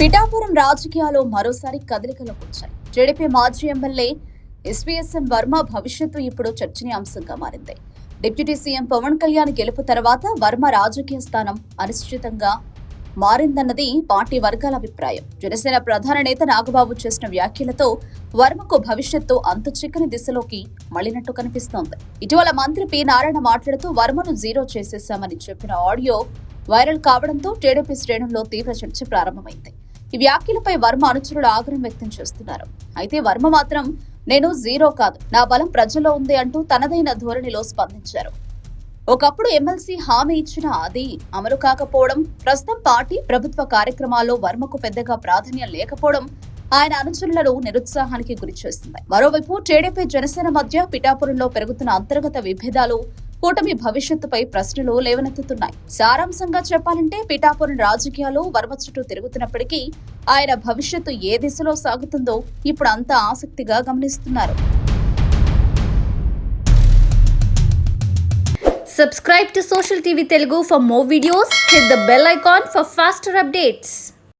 పిఠాపురం రాజకీయాలు మరోసారి కదలికలోకి వచ్చాయి. టీడీపీ మాజీ ఎమ్మెల్యే ఎస్పీఎస్ఎం వర్మ భవిష్యత్తు ఇప్పుడు చర్చనీయాంశంగా మారింది. డిప్యూటీ సీఎం పవన్ కళ్యాణ్ గెలుపు తర్వాత వర్మ రాజకీయ స్థానం అనిశ్చితంగా మారిందన్నది పార్టీ వర్గాల అభిప్రాయం. జనసేన ప్రధాన నేత నాగబాబు చేసిన వ్యాఖ్యలతో వర్మకు భవిష్యత్తు అంత చిక్కని దిశలోకి మళ్ళినట్టు కనిపిస్తోంది. ఇటీవల మంత్రి పి నారాయణ మాట్లాడుతూ వర్మను జీరో చేసేశామని చెప్పిన ఆడియో వైరల్ కావడంతో టీడీపీ శ్రేణుల్లో తీవ్ర చర్చ ప్రారంభమైంది. ఈ వ్యాఖ్యలపై వర్మ అనుచరులు ఆగ్రహం వ్యక్తం చేస్తున్నారు. అయితే వర్మ మాత్రం నేను జీరో కాదు నా బలం ప్రజల్లో ఉంది అంటూ తనదైన ధోరణిలో స్పందించారు. ఒకప్పుడు ఎమ్మెల్సీ హామీ ఇచ్చిన అది అమలు కాకపోవడం ప్రస్తుతం పార్టీ ప్రభుత్వ కార్యక్రమాల్లో వర్మకు పెద్దగా ప్రాధాన్యం లేకపోవడం ఆయన అనుచరులను నిరుత్సాహానికి గురిచేస్తుంది మరోవైపు టీడీపీ జనసేన మధ్య పిఠాపురంలో పెరుగుతున్న అంతర్గత విభేదాలు కూటమి భవిష్యత్తుపై ప్రశ్నలు లేవనెత్తుతున్నాయి సారాంశంగా చెప్పాలంటే పిఠాపురం రాజకీయాలు వర్మ చుట్టూ తిరుగుతున్నప్పటికీ ఆయన భవిష్యత్తు ఏ దిశలో సాగుతుందో ఇప్పుడు అంతా ఆసక్తిగా గమనిస్తున్నారు Subscribe to Social TV Telugu for more videos. Hit the bell icon for faster updates.